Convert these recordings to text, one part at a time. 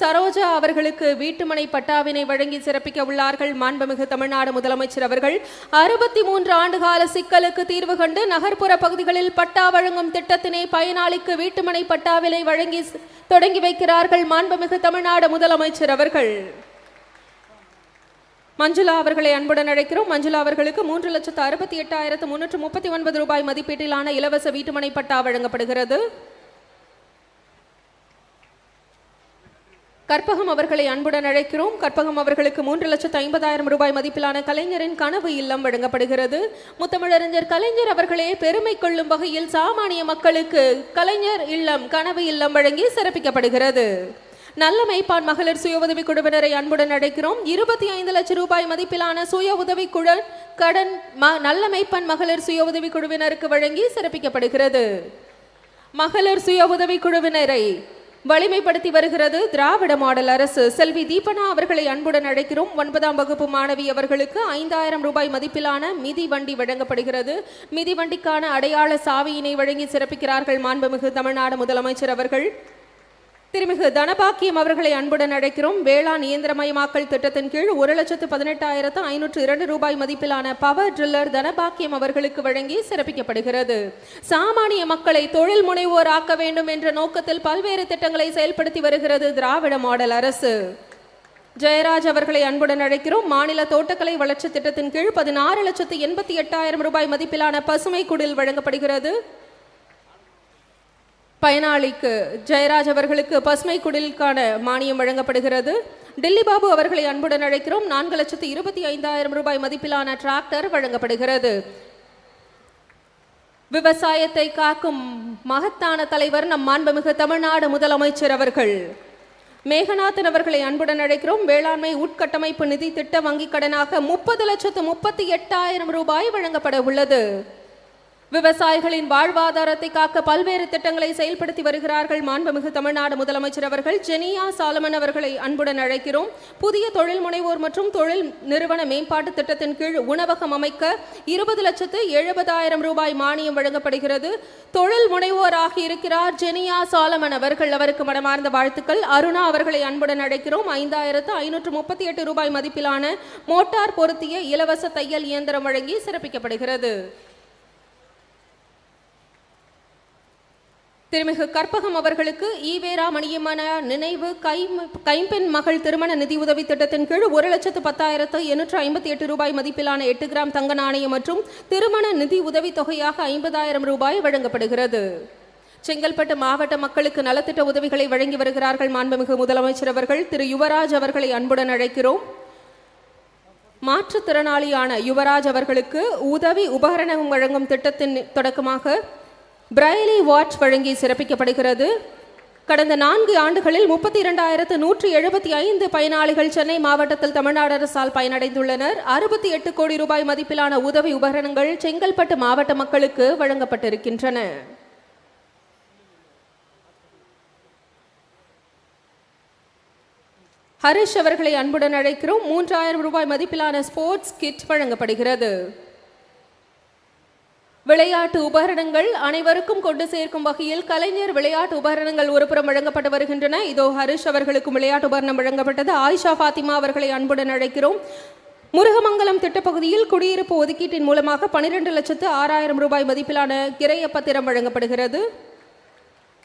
சரோஜா அவர்களுக்கு வீட்டுமனை பட்டாவினை வழங்கி சிறப்பிக்க உள்ளார்கள். மாண்புமிகு தமிழ்நாடு முதலமைச்சர் அவர்கள் அறுபத்தி மூன்று ஆண்டுகால சிக்கலுக்கு தீர்வு கண்டு நகர்ப்புற பகுதிகளில் பட்டா வழங்கும் திட்டத்தினை பயனாளிக்கு வீட்டுமனை பட்டாவினை வழங்கி தொடங்கி வைக்கிறார்கள். மாண்புமிகு தமிழ்நாடு முதலமைச்சர் அவர்கள். மஞ்சுளா அவர்களை அன்புடன் அழைக்கிறோம். மஞ்சுளா அவர்களுக்கு மூன்று லட்சத்து அறுபத்தி எட்டாயிரத்து முன்னூற்று முப்பத்தி ஒன்பது ரூபாய் மதிப்பீட்டிலான இலவச வீட்டுமனை பட்டா வழங்கப்படுகிறது. கற்பகம் அவர்களை அன்புடன் அழைக்கிறோம். கற்பகம் அவர்களுக்கு மூன்று லட்சத்து ஐம்பதாயிரம் ரூபாய் மதிப்பிலான கலைஞரின் கனவு இல்லம் வழங்கப்படுகிறது. முத்தமிழறிஞர் கலைஞர் அவர்களே பெருமை கொள்ளும் வகையில் சாமானிய மக்களுக்கு கலைஞர் இல்லம் கனவு இல்லம் வழங்கி சிறப்பிக்கப்படுகிறது. நல்ல மெய்ப்பான் மகளிர் சுய உதவி குழுவினரை அன்புடன் அழைக்கிறோம். இருபத்தி ஐந்து லட்சம் ரூபாய் மதிப்பிலான சுய உதவி குழு கடன் ம- நல்ல மெய்ப்பான் மகளிர் சுய உதவி குழுவினருக்கு வழங்கி சிறப்பிக்கப்படுகிறது. மகளிர் சுய உதவி குழுவினரை வலிமைப்படுத்தி வருகிறது. திராவிட மாடல் அரசு செல்வி தீபனா அவர்களை அன்புடன் அழைக்கிறோம். ஒன்பதாம் வகுப்பு மாணவி அவர்களுக்கு ஐந்தாயிரம் ரூபாய் மதிப்பிலான மிதி வண்டி வழங்கப்படுகிறது. மிதி வண்டிக்கான அடையாள சாவியினை வழங்கி சிறப்பிக்கிறார்கள். மாண்புமிகு தமிழ்நாடு முதலமைச்சர் அவர்கள். திருமிகு தனபாக்கியம் அவர்களை அன்புடன் அழைக்கிறோம். வேளாண் இயந்திரமயமாக்கல் திட்டத்தின் கீழ் ஒரு லட்சத்து பதினெட்டாயிரத்து ஐநூற்று இரண்டு ரூபாய் மதிப்பிலான பவர் ட்ரில்லர் தனபாக்கியம் அவர்களுக்கு வழங்கி சிறப்பிக்கப்படுகிறது. சாமானிய மக்களை தொழில் முனைவோர் ஆக்க வேண்டும் என்ற நோக்கத்தில் பல்வேறு திட்டங்களை செயல்படுத்தி வருகிறது திராவிட மாடல் அரசு. ஜெயராஜ் அவர்களை அன்புடன் அழைக்கிறோம். மாநில தோட்டக்கலை வளர்ச்சி திட்டத்தின் கீழ் பதினாறு லட்சத்து எண்பத்தி எட்டாயிரம் ரூபாய் மதிப்பிலான பசுமை குடில் வழங்கப்படுகிறது. பயனாளிக்கு ஜெயராஜ் அவர்களுக்கு பசுமை குடிலுக்கான மானியம் வழங்கப்படுகிறது. டெல்லி பாபு அவர்களை அன்புடன் அழைக்கிறோம். நான்கு லட்சத்து இருபத்தி ஐந்தாயிரம் ரூபாய் மதிப்பிலான டிராக்டர் வழங்கப்படுகிறது. விவசாயத்தை காக்கும் மகத்தான தலைவர் நம் மாண்புமிகு தமிழ்நாடு முதலமைச்சர் அவர்கள். மேகநாதன் அவர்களை அன்புடன் அழைக்கிறோம். வேளாண்மை உட்கட்டமைப்பு நிதி திட்ட வங்கிக் கடனாக முப்பது லட்சத்து முப்பத்தி எட்டாயிரம் ரூபாய் வழங்கப்பட உள்ளது. விவசாயிகளின் வாழ்வாதாரத்தை காக்க பல்வேறு திட்டங்களை செயல்படுத்தி வருகிறார்கள் மாண்புமிகு தமிழ்நாடு முதலமைச்சர் அவர்கள். ஜெனியா சாலமன் அவர்களை அன்புடன் அழைக்கிறோம். புதிய தொழில் முனைவோர் மற்றும் தொழில் நிறுவன மேம்பாட்டு திட்டத்தின் கீழ் உணவகம் அமைக்க இருபது லட்சத்து எழுபதாயிரம் ரூபாய் மானியம் வழங்கப்படுகிறது. தொழில் முனைவோராக இருக்கிறார் ஜெனியா சாலமன் அவர்கள். அவருக்கு மனமார்ந்த வாழ்த்துக்கள். அருணா அவர்களை அன்புடன் அழைக்கிறோம். ஐந்தாயிரத்து ஐநூற்று முப்பத்தி எட்டு ரூபாய் மதிப்பிலான மோட்டார் பொருத்திய இலவச தையல் இயந்திரம் வழங்கி சிறப்பிக்கப்படுகிறது. திருமிகு கற்பகம் அவர்களுக்கு ஈவேரா மணியம்மன நினைவு கை கைம்பெண் மகள் திருமண நிதியுதவி திட்டத்தின் கீழ் ஒரு லட்சத்து பத்தாயிரத்து எண்ணூற்று ஐம்பத்தி எட்டு ரூபாய் மதிப்பிலான எட்டு கிராம் தங்க நாணயம் மற்றும் திருமண நிதி உதவி தொகையாக ஐம்பதாயிரம் ரூபாய் வழங்கப்படுகிறது. செங்கல்பட்டு மாவட்ட மக்களுக்கு நலத்திட்ட உதவிகளை வழங்கி வருகிறார்கள் மாண்புமிகு முதலமைச்சர் அவர்கள். திரு யுவராஜ் அவர்களை அன்புடன் அழைக்கிறோம். மாற்றுத்திறனாளியான யுவராஜ் அவர்களுக்கு உதவி உபகரணம் வழங்கும் திட்டத்தின் தொடக்கமாக பிரைலி வாட்ச் வழங்கி சிறப்பிக்கப்படுகிறது. கடந்த நான்கு ஆண்டுகளில் முப்பத்தி இரண்டாயிரத்து நூற்றி எழுபத்தி ஐந்து பயனாளிகள் சென்னை மாவட்டத்தில் தமிழ்நாடு அரசால் பயனடைந்துள்ளனர். அறுபத்தி எட்டு கோடி ரூபாய் மதிப்பிலான உதவி உபகரணங்கள் செங்கல்பட்டு மாவட்ட மக்களுக்கு வழங்கப்பட்டிருக்கின்றன. ஹரிஷ் அவர்களை அன்புடன் அழைக்கிறோம். மூன்றாயிரம் ரூபாய் மதிப்பிலான ஸ்போர்ட்ஸ் கிட் வழங்கப்படுகிறது. விளையாட்டு உபகரணங்கள் அனைவருக்கும் கொண்டு சேர்க்கும் வகையில் கலைஞர் விளையாட்டு உபகரணங்கள் ஒருபுறம் வழங்கப்பட்டு வருகின்றன. இதோ ஹரிஷ் அவர்களுக்கும் விளையாட்டு உபகரணம் வழங்கப்பட்டது. ஆயிஷா ஃபாத்திமா அவர்களை அன்புடன் அழைக்கிறோம். முருகமங்கலம் திட்டப்பகுதியில் குடியிருப்பு ஒதுக்கீட்டின் மூலமாக பனிரெண்டு லட்சத்து ஆறாயிரம் ரூபாய் மதிப்பிலான கிரைய பத்திரம் வழங்கப்படுகிறது.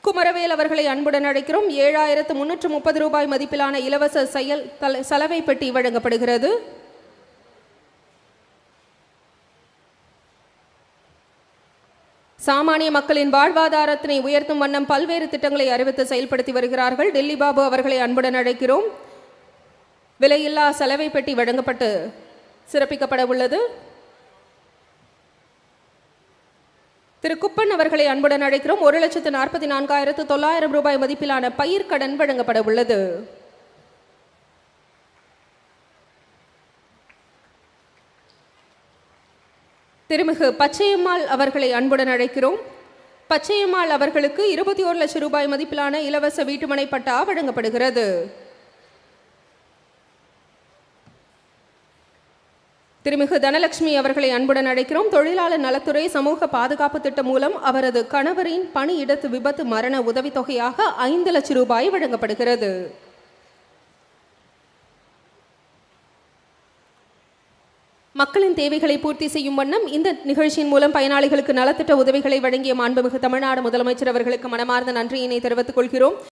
குமரவேல் அவர்களை அன்புடன் அழைக்கிறோம். ஏழாயிரத்து முன்னூற்று முப்பது ரூபாய் மதிப்பிலான இலவச செயல் தல சலவை பெட்டி வழங்கப்படுகிறது. சாமானிய மக்களின் வாழ்வாதாரத்தினை உயர்த்தும் வண்ணம் பல்வேறு திட்டங்களை அறிவித்து செயல்படுத்தி வருகிறார்கள். டெல்லி பாபு அவர்களை அன்புடன் அழைக்கிறோம். விலையில்லா சலவை பெட்டி வழங்கப்பட்டு சிறப்பிக்கப்பட உள்ளது. திரு குப்பன் அவர்களை அன்புடன் அழைக்கிறோம். ஒரு லட்சத்து நாற்பத்தி நான்காயிரத்து தொள்ளாயிரம் ரூபாய் மதிப்பிலான பயிர்க்கடன் வழங்கப்பட உள்ளது. திருமிகு பச்சையம்மாள் அவர்களை அன்புடன் அழைக்கிறோம். பச்சையம்மாள் அவர்களுக்கு இருபத்தி ஒரு லட்சம் ரூபாய் மதிப்பிலான இலவச வீட்டுமனை பட்டா வழங்கப்படுகிறது. திருமிகு தனலட்சுமி அவர்களை அன்புடன் அழைக்கிறோம். தொழிலாளர் நலத்துறை சமூக பாதுகாப்பு திட்டம் மூலம் அவரது கணவரின் பணியிடத்து விபத்து மரண உதவித்தொகையாக ஐந்து லட்சம் ரூபாய் வழங்கப்படுகிறது. மக்களின் தேவைகளை பூர்த்தி செய்யும் வண்ணம் இந்த நிகழ்ச்சியின் மூலம் பயனாளிகளுக்கு நலத்திட்ட உதவிகளை வழங்கிய மாண்புமிகு தமிழ்நாடு முதலமைச்சர் அவர்களுக்கு மனமார்ந்த நன்றியினை தெரிவித்துக் கொள்கிறோம்.